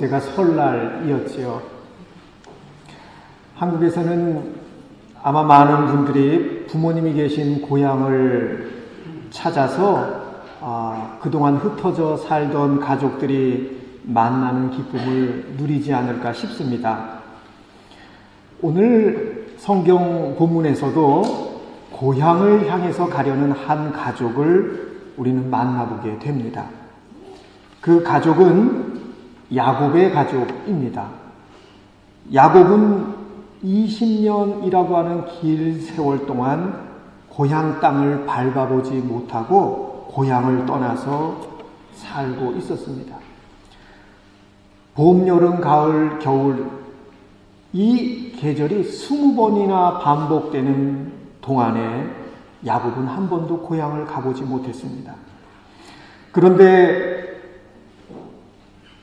어제가 설날이었지요. 한국에서는 아마 많은 분들이 부모님이 계신 고향을 찾아서 아, 그동안 흩어져 살던 가족들이 만나는 기쁨을 누리지 않을까 싶습니다. 오늘 성경 본문에서도 고향을 향해서 가려는 한 가족을 우리는 만나보게 됩니다. 그 가족은 야곱의 가족입니다. 야곱은 20년이라고 하는 길 세월 동안 고향 땅을 밟아보지 못하고 고향을 떠나서 살고 있었습니다. 봄, 여름, 가을, 겨울 이 계절이 20번이나 반복되는 동안에 야곱은 한 번도 고향을 가보지 못했습니다. 그런데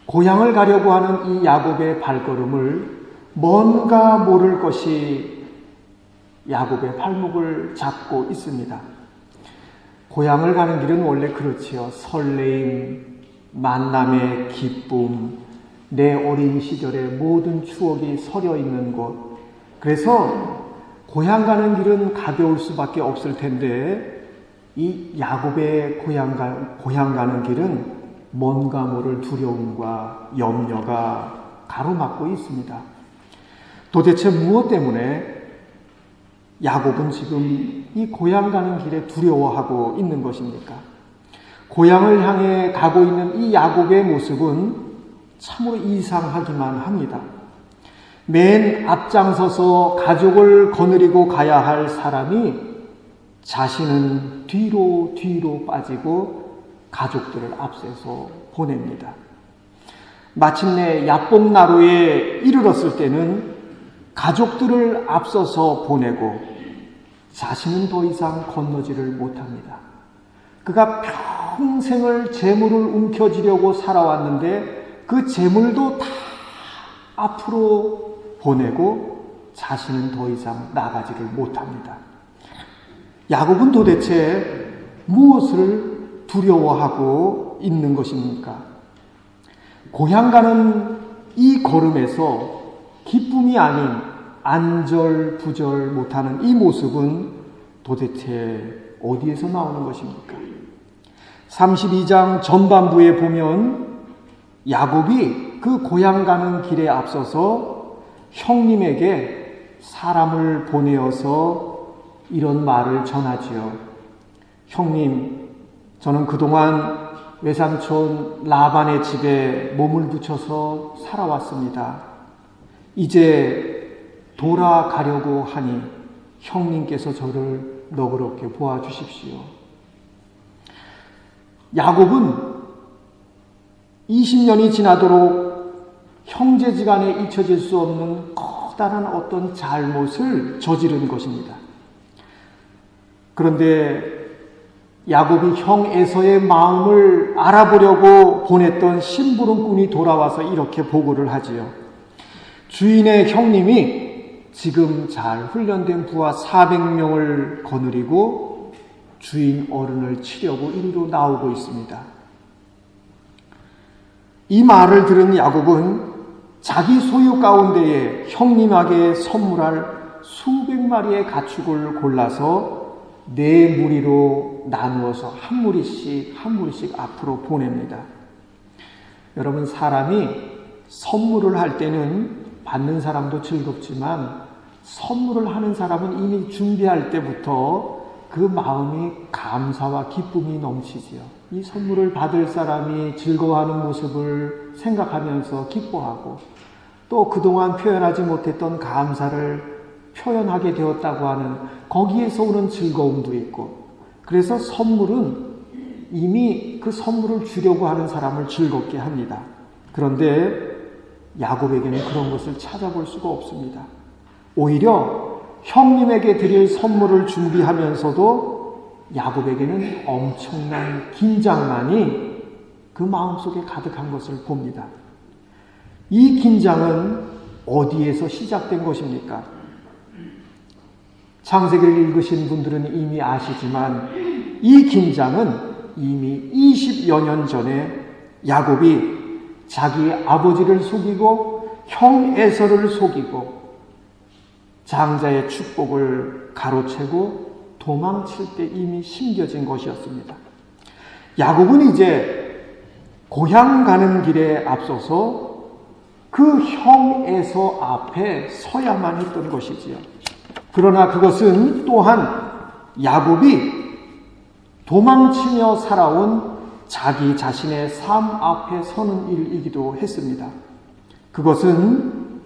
고향을 가려고 하는 이 야곱의 발걸음을 뭔가 모를 것이 야곱의 팔목을 잡고 있습니다. 고향을 가는 길은 원래 그렇지요. 설레임, 만남의 기쁨, 내 어린 시절의 모든 추억이 서려 있는 곳. 그래서 고향 가는 길은 가벼울 수밖에 없을 텐데 이 야곱의 고향, 가, 고향 가는 길은 뭔가 모를 두려움과 염려가 가로막고 있습니다. 도대체 무엇 때문에 야곱은 지금 이 고향 가는 길에 두려워하고 있는 것입니까? 고향을 향해 가고 있는 이 야곱의 모습은 참으로 이상하기만 합니다. 맨 앞장서서 가족을 거느리고 가야 할 사람이 자신은 뒤로 뒤로 빠지고 가족들을 앞세서 보냅니다. 마침내 야뽕 나루에 이르렀을 때는 가족들을 앞서서 보내고 자신은 더 이상 건너지를 못합니다. 그가 평생을 재물을 움켜쥐려고 살아왔는데 그 재물도 다 앞으로 보내고 자신은 더 이상 나가지를 못합니다. 야곱은 도대체 무엇을 두려워하고 있는 것입니까? 고향 가는 이 걸음에서 기쁨이 아닌 안절부절 못하는 이 모습은 도대체 어디에서 나오는 것입니까? 32장 전반부에 보면 야곱이 그 고향 가는 길에 앞서서 형님에게 사람을 보내어서 이런 말을 전하지요. 형님, 저는 그동안 외삼촌 라반의 집에 몸을 붙여서 살아왔습니다. 이제 돌아가려고 하니 형님께서 저를 너그럽게 보아주십시오. 야곱은 20년이 지나도록 형제지간에 잊혀질 수 없는 커다란 어떤 잘못을 저지른 것입니다. 그런데 야곱이 형 에서의 마음을 알아보려고 보냈던 심부름꾼이 돌아와서 이렇게 보고를 하지요. 주인의 형님이 지금 잘 훈련된 부하 400명을 거느리고 주인 어른을 치려고 이리로 나오고 있습니다. 이 말을 들은 야곱은 자기 소유 가운데에 형님에게 선물할 수백 마리의 가축을 골라서 네 무리로 나누어서 한 무리씩 한 무리씩 앞으로 보냅니다. 여러분 사람이 선물을 할 때는 받는 사람도 즐겁지만 선물을 하는 사람은 이미 준비할 때부터 그 마음이 감사와 기쁨이 넘치지요. 이 선물을 받을 사람이 즐거워하는 모습을 생각하면서 기뻐하고 또 그동안 표현하지 못했던 감사를 표현하게 되었다고 하는 거기에서 오는 즐거움도 있고 그래서 선물은 이미 그 선물을 주려고 하는 사람을 즐겁게 합니다. 그런데 야곱에게는 그런 것을 찾아볼 수가 없습니다. 오히려 형님에게 드릴 선물을 준비하면서도 야곱에게는 엄청난 긴장만이 그 마음속에 가득한 것을 봅니다. 이 긴장은 어디에서 시작된 것입니까? 창세기를 읽으신 분들은 이미 아시지만 이 긴장은 이미 20여 년 전에 야곱이 자기 아버지를 속이고 형 에서를 속이고 장자의 축복을 가로채고 도망칠 때 이미 심겨진 것이었습니다. 야곱은 이제 고향 가는 길에 앞서서 그 형에서 앞에 서야만 했던 것이지요. 그러나 그것은 또한 야곱이 도망치며 살아온 자기 자신의 삶 앞에 서는 일이기도 했습니다. 그것은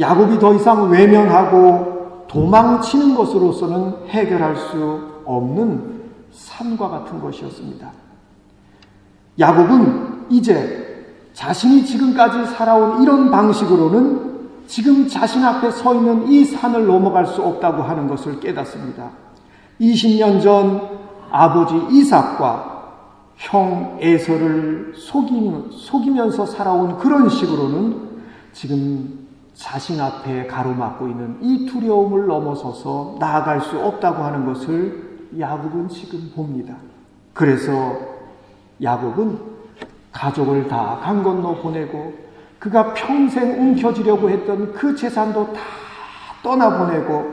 야곱이 더 이상 외면하고 도망치는 것으로서는 해결할 수 없는 삶과 같은 것이었습니다. 야곱은 이제 자신이 지금까지 살아온 이런 방식으로는 지금 자신 앞에 서 있는 이 산을 넘어갈 수 없다고 하는 것을 깨닫습니다. 20년 전 아버지 이삭과 형 에서를 속이면서 살아온 그런 식으로는 지금 자신 앞에 가로막고 있는 이 두려움을 넘어서서 나아갈 수 없다고 하는 것을 야곱은 지금 봅니다. 그래서 야곱은 가족을 다 강 건너 보내고 그가 평생 움켜쥐려고 했던 그 재산도 다 떠나보내고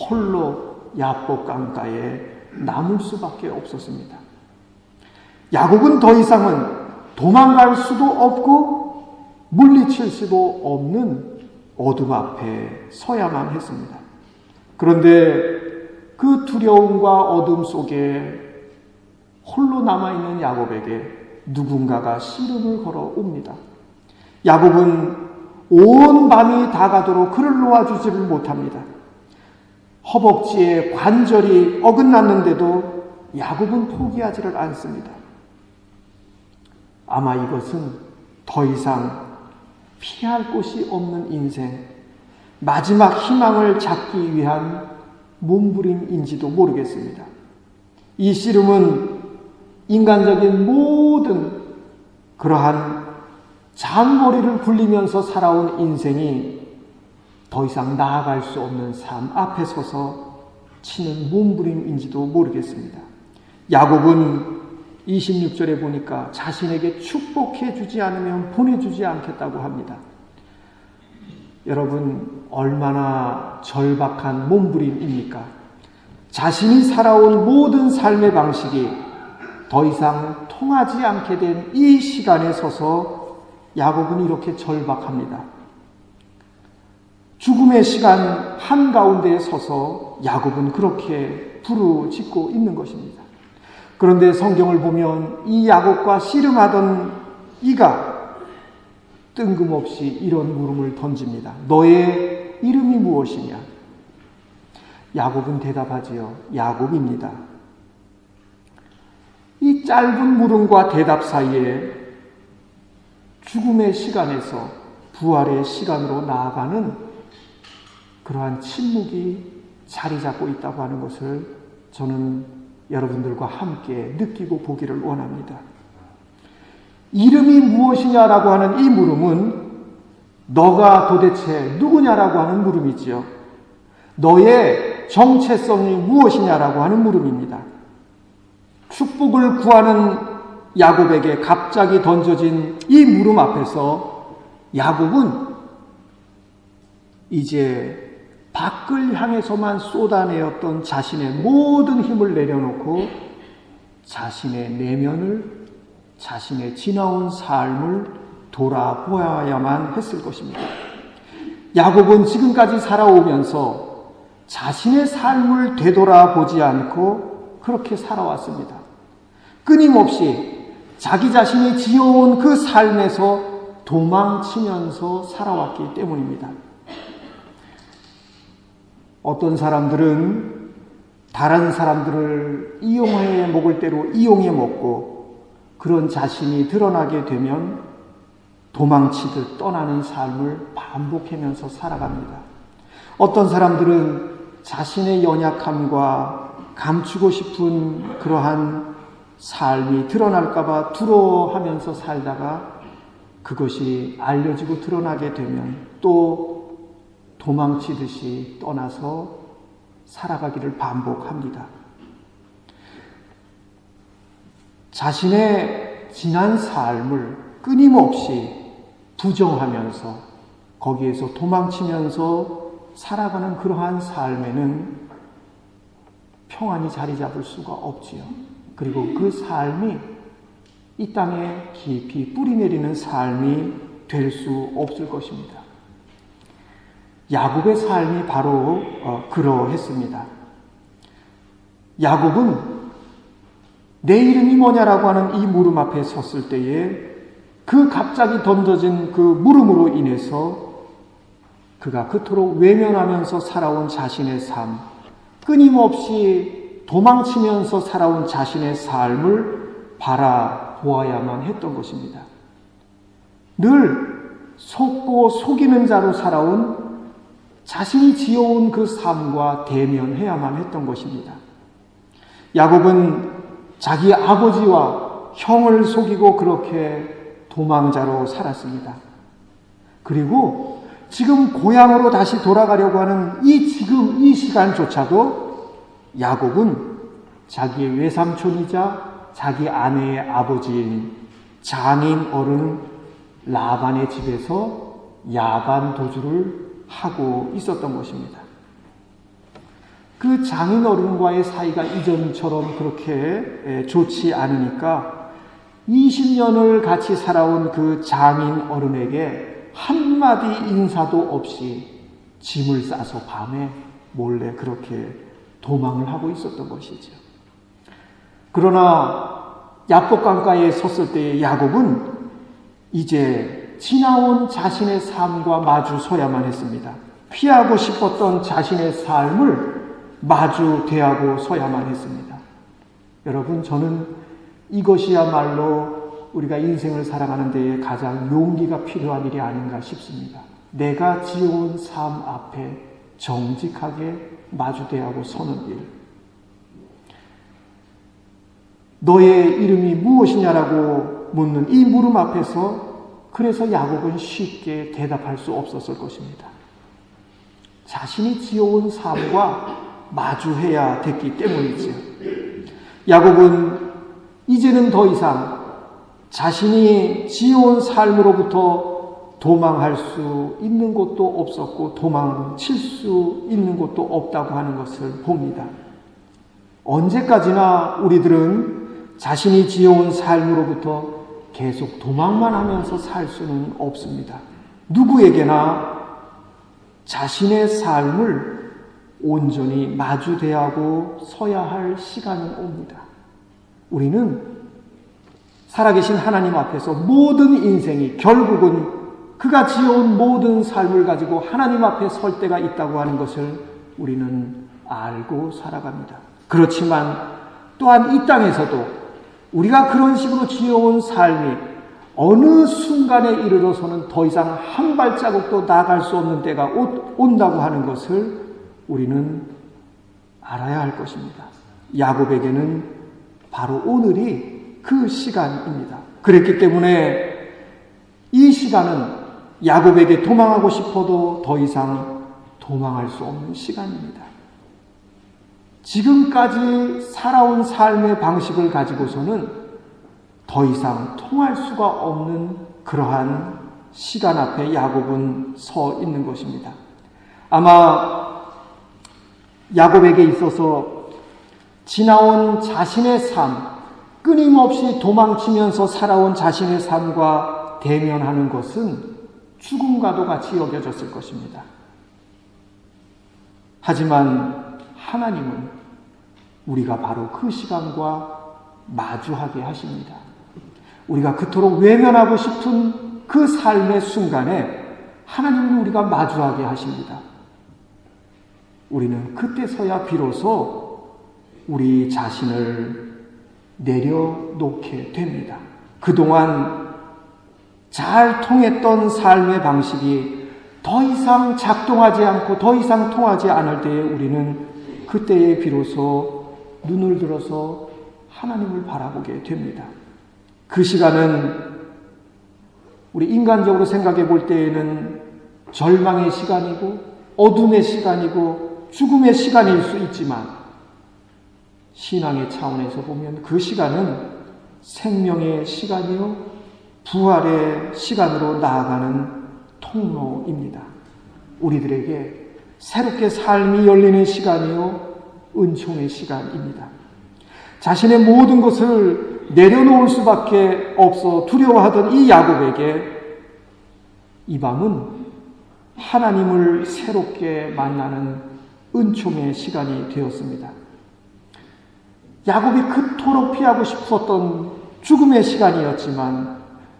홀로 야복 강가에 남을 수밖에 없었습니다. 야곱은 더 이상은 도망갈 수도 없고 물리칠 수도 없는 어둠 앞에 서야만 했습니다. 그런데 그 두려움과 어둠 속에 홀로 남아있는 야곱에게 누군가가 씨름을 걸어 옵니다. 야곱은 온 밤이 다 가도록 그를 놓아주지를 못합니다. 허벅지에 관절이 어긋났는데도 야곱은 포기하지를 않습니다. 아마 이것은 더 이상 피할 곳이 없는 인생, 마지막 희망을 잡기 위한 몸부림인지도 모르겠습니다. 이 씨름은 인간적인 모든 그러한 잔머리를 굴리면서 살아온 인생이 더 이상 나아갈 수 없는 삶 앞에 서서 치는 몸부림인지도 모르겠습니다. 야곱은 26절에 보니까 자신에게 축복해 주지 않으면 보내주지 않겠다고 합니다. 여러분, 얼마나 절박한 몸부림입니까? 자신이 살아온 모든 삶의 방식이 더 이상 통하지 않게 된 이 시간에 서서 야곱은 이렇게 절박합니다. 죽음의 시간 한가운데에 서서 야곱은 그렇게 부르짖고 있는 것입니다. 그런데 성경을 보면 이 야곱과 씨름하던 이가 뜬금없이 이런 물음을 던집니다. 너의 이름이 무엇이냐? 야곱은 대답하지요. 야곱입니다. 이 짧은 물음과 대답 사이에 죽음의 시간에서 부활의 시간으로 나아가는 그러한 침묵이 자리 잡고 있다고 하는 것을 저는 여러분들과 함께 느끼고 보기를 원합니다. 이름이 무엇이냐라고 하는 이 물음은 너가 도대체 누구냐라고 하는 물음이지요. 너의 정체성이 무엇이냐라고 하는 물음입니다. 축복을 구하는 야곱에게 갑자기 던져진 이 물음 앞에서 야곱은 이제 밖을 향해서만 쏟아내었던 자신의 모든 힘을 내려놓고 자신의 내면을 자신의 지나온 삶을 돌아보아야만 했을 것입니다. 야곱은 지금까지 살아오면서 자신의 삶을 되돌아보지 않고 그렇게 살아왔습니다. 끊임없이 자기 자신이 지어온 그 삶에서 도망치면서 살아왔기 때문입니다. 어떤 사람들은 다른 사람들을 이용해 먹을 대로 이용해 먹고 그런 자신이 드러나게 되면 도망치듯 떠나는 삶을 반복하면서 살아갑니다. 어떤 사람들은 자신의 연약함과 감추고 싶은 그러한 삶이 드러날까봐 두려워하면서 살다가 그것이 알려지고 드러나게 되면 또 도망치듯이 떠나서 살아가기를 반복합니다. 자신의 지난 삶을 끊임없이 부정하면서 거기에서 도망치면서 살아가는 그러한 삶에는 평안이 자리 잡을 수가 없지요. 그리고 그 삶이 이 땅에 깊이 뿌리 내리는 삶이 될 수 없을 것입니다. 야곱의 삶이 바로 어, 그러했습니다. 야곱은 내 이름이 뭐냐라고 하는 이 물음 앞에 섰을 때에 그 갑자기 던져진 그 물음으로 인해서 그가 그토록 외면하면서 살아온 자신의 삶, 끊임없이 도망치면서 살아온 자신의 삶을 바라보아야만 했던 것입니다. 늘 속고 속이는 자로 살아온 자신이 지어온 그 삶과 대면해야만 했던 것입니다. 야곱은 자기 아버지와 형을 속이고 그렇게 도망자로 살았습니다. 그리고 지금 고향으로 다시 돌아가려고 하는 이 지금 이 시간조차도 야곱은 자기의 외삼촌이자 자기 아내의 아버지인 장인 어른 라반의 집에서 야반 도주를 하고 있었던 것입니다. 그 장인 어른과의 사이가 이전처럼 그렇게 좋지 않으니까 20년을 같이 살아온 그 장인 어른에게 한마디 인사도 없이 짐을 싸서 밤에 몰래 그렇게 도망을 하고 있었던 것이죠. 그러나 야복 강가에 섰을 때 야곱은 이제 지나온 자신의 삶과 마주 서야만 했습니다. 피하고 싶었던 자신의 삶을 마주 대하고 서야만 했습니다. 여러분, 저는 이것이야말로 우리가 인생을 살아가는 데에 가장 용기가 필요한 일이 아닌가 싶습니다. 내가 지어온 삶 앞에 정직하게 마주대하고 서는 일. 너의 이름이 무엇이냐라고 묻는 이 물음 앞에서 그래서 야곱은 쉽게 대답할 수 없었을 것입니다. 자신이 지어온 삶과 마주해야 됐기 때문이지요. 야곱은 이제는 더 이상 자신이 지어온 삶으로부터 도망할 수 있는 곳도 없었고 도망칠 수 있는 곳도 없다고 하는 것을 봅니다. 언제까지나 우리들은 자신이 지어온 삶으로부터 계속 도망만 하면서 살 수는 없습니다. 누구에게나 자신의 삶을 온전히 마주 대하고 서야 할 시간이 옵니다. 우리는 살아계신 하나님 앞에서 모든 인생이 결국은 그가 지어온 모든 삶을 가지고 하나님 앞에 설 때가 있다고 하는 것을 우리는 알고 살아갑니다. 그렇지만 또한 이 땅에서도 우리가 그런 식으로 지어온 삶이 어느 순간에 이르러서는 더 이상 한 발자국도 나아갈 수 없는 때가 온다고 하는 것을 우리는 알아야 할 것입니다. 야곱에게는 바로 오늘이 그 시간입니다. 그랬기 때문에 이 시간은 야곱에게 도망하고 싶어도 더 이상 도망할 수 없는 시간입니다. 지금까지 살아온 삶의 방식을 가지고서는 더 이상 통할 수가 없는 그러한 시간 앞에 야곱은 서 있는 것입니다. 아마 야곱에게 있어서 지나온 자신의 삶, 끊임없이 도망치면서 살아온 자신의 삶과 대면하는 것은 죽음과도 같이 여겨졌을 것입니다. 하지만 하나님은 우리가 바로 그 시간과 마주하게 하십니다. 우리가 그토록 외면하고 싶은 그 삶의 순간에 하나님이 우리가 마주하게 하십니다. 우리는 그때서야 비로소 우리 자신을 내려놓게 됩니다. 그동안 잘 통했던 삶의 방식이 더 이상 작동하지 않고 더 이상 통하지 않을 때에 우리는 그때에 비로소 눈을 들어서 하나님을 바라보게 됩니다. 그 시간은 우리 인간적으로 생각해 볼 때에는 절망의 시간이고 어둠의 시간이고 죽음의 시간일 수 있지만 신앙의 차원에서 보면 그 시간은 생명의 시간이요 부활의 시간으로 나아가는 통로입니다. 우리들에게 새롭게 삶이 열리는 시간이요, 은총의 시간입니다. 자신의 모든 것을 내려놓을 수밖에 없어 두려워하던 이 야곱에게 이 밤은 하나님을 새롭게 만나는 은총의 시간이 되었습니다. 야곱이 그토록 피하고 싶었던 죽음의 시간이었지만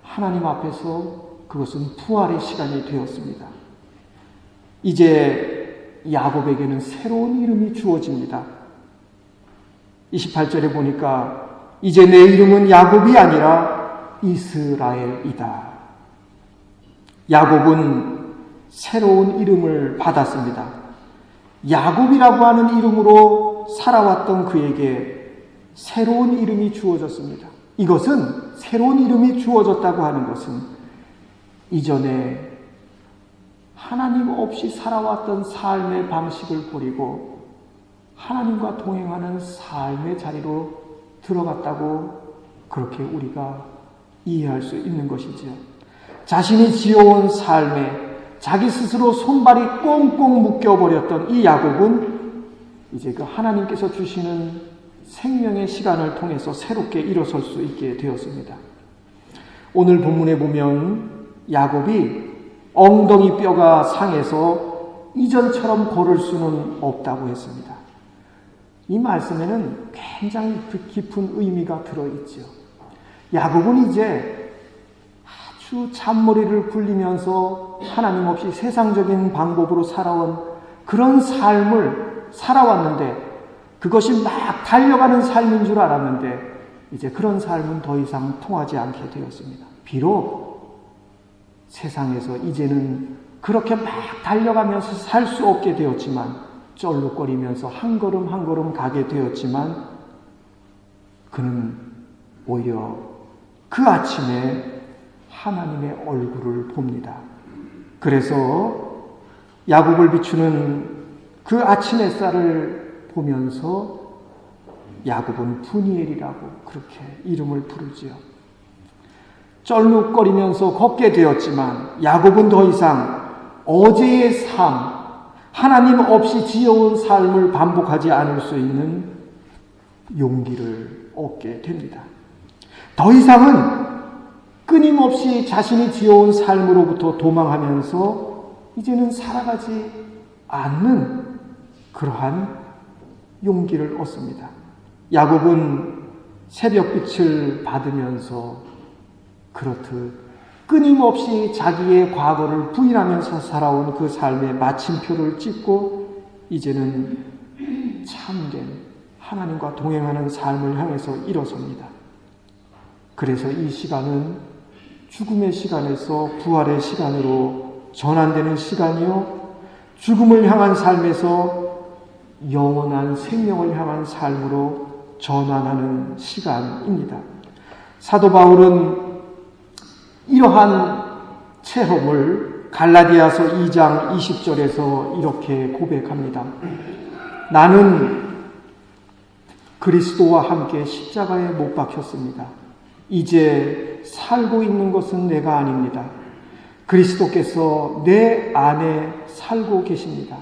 하나님 앞에서 그것은 부활의 시간이 되었습니다. 이제 야곱에게는 새로운 이름이 주어집니다. 28절에 보니까 이제 내 이름은 야곱이 아니라 이스라엘이다. 야곱은 새로운 이름을 받았습니다. 야곱이라고 하는 이름으로 살아왔던 그에게 새로운 이름이 주어졌습니다. 이것은 새로운 이름이 주어졌다고 하는 것은 이전에 하나님 없이 살아왔던 삶의 방식을 버리고 하나님과 동행하는 삶의 자리로 들어갔다고 그렇게 우리가 이해할 수 있는 것이지요. 자신이 지어온 삶에 자기 스스로 손발이 꽁꽁 묶여버렸던 이 야곱은 이제 그 하나님께서 주시는 생명의 시간을 통해서 새롭게 일어설 수 있게 되었습니다. 오늘 본문에 보면 야곱이 엉덩이 뼈가 상해서 이전처럼 걸을 수는 없다고 했습니다. 이 말씀에는 굉장히 깊은 의미가 들어있죠. 야곱은 이제 아주 잔머리를 굴리면서 하나님 없이 세상적인 방법으로 살아온 그런 삶을 살아왔는데 그것이 막 달려가는 삶인 줄 알았는데 이제 그런 삶은 더 이상 통하지 않게 되었습니다. 비록 세상에서 이제는 그렇게 막 달려가면서 살 수 없게 되었지만 쩔룩거리면서 한 걸음 한 걸음 가게 되었지만 그는 오히려 그 아침에 하나님의 얼굴을 봅니다. 그래서 야곱을 비추는 그 아침 햇살을 보면서 야곱은 푸니엘이라고 그렇게 이름을 부르지요. 쩔룩거리면서 걷게 되었지만 야곱은 더 이상 어제의 삶, 하나님 없이 지어온 삶을 반복하지 않을 수 있는 용기를 얻게 됩니다. 더 이상은 끊임없이 자신이 지어온 삶으로부터 도망하면서 이제는 살아가지 않는 그러한 용기를 얻습니다. 야곱은 새벽빛을 받으면서 그렇듯 끊임없이 자기의 과거를 부인하면서 살아온 그 삶의 마침표를 찍고 이제는 참된 하나님과 동행하는 삶을 향해서 일어섭니다. 그래서 이 시간은 죽음의 시간에서 부활의 시간으로 전환되는 시간이요. 죽음을 향한 삶에서 영원한 생명을 향한 삶으로 전환하는 시간입니다. 사도 바울은 이러한 체험을 갈라디아서 2장 20절에서 이렇게 고백합니다. 나는 그리스도와 함께 십자가에 못 박혔습니다. 이제 살고 있는 것은 내가 아닙니다. 그리스도께서 내 안에 살고 계십니다.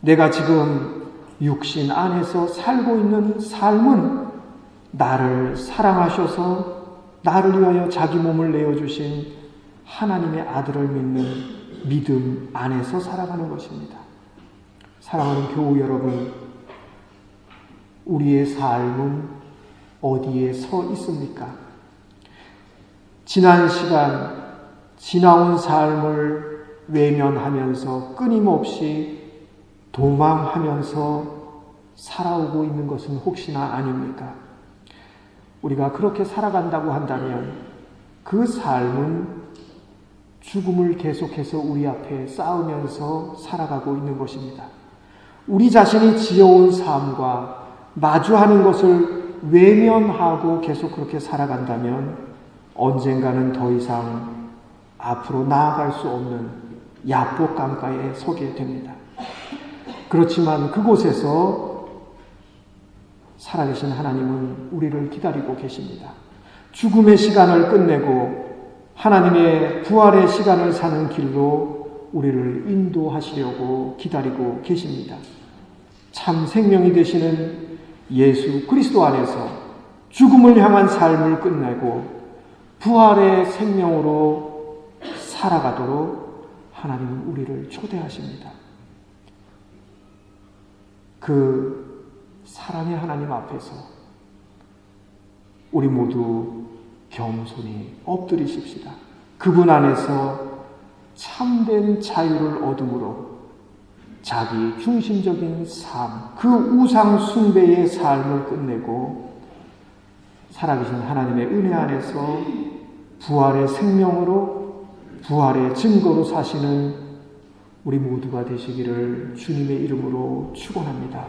내가 지금 육신 안에서 살고 있는 삶은 나를 사랑하셔서 나를 위하여 자기 몸을 내어주신 하나님의 아들을 믿는 믿음 안에서 살아가는 것입니다. 사랑하는 교우 여러분, 우리의 삶은 어디에 서 있습니까? 지난 시간, 지나온 삶을 외면하면서 끊임없이 도망하면서 살아오고 있는 것은 혹시나 아닙니까? 우리가 그렇게 살아간다고 한다면 그 삶은 죽음을 계속해서 우리 앞에 쌓으면서 살아가고 있는 것입니다. 우리 자신이 지어온 삶과 마주하는 것을 외면하고 계속 그렇게 살아간다면 언젠가는 더 이상 앞으로 나아갈 수 없는 야복 강가에 서게 됩니다. 그렇지만 그곳에서 살아계신 하나님은 우리를 기다리고 계십니다. 죽음의 시간을 끝내고 하나님의 부활의 시간을 사는 길로 우리를 인도하시려고 기다리고 계십니다. 참 생명이 되시는 예수 그리스도 안에서 죽음을 향한 삶을 끝내고 부활의 생명으로 살아가도록 하나님은 우리를 초대하십니다. 그 사랑의 하나님 앞에서 우리 모두 겸손히 엎드리십시다. 그분 안에서 참된 자유를 얻음으로 자기 중심적인 삶, 그 우상 숭배의 삶을 끝내고 살아계신 하나님의 은혜 안에서 부활의 생명으로 부활의 증거로 사시는 우리 모두가 되시기를 주님의 이름으로 축원합니다.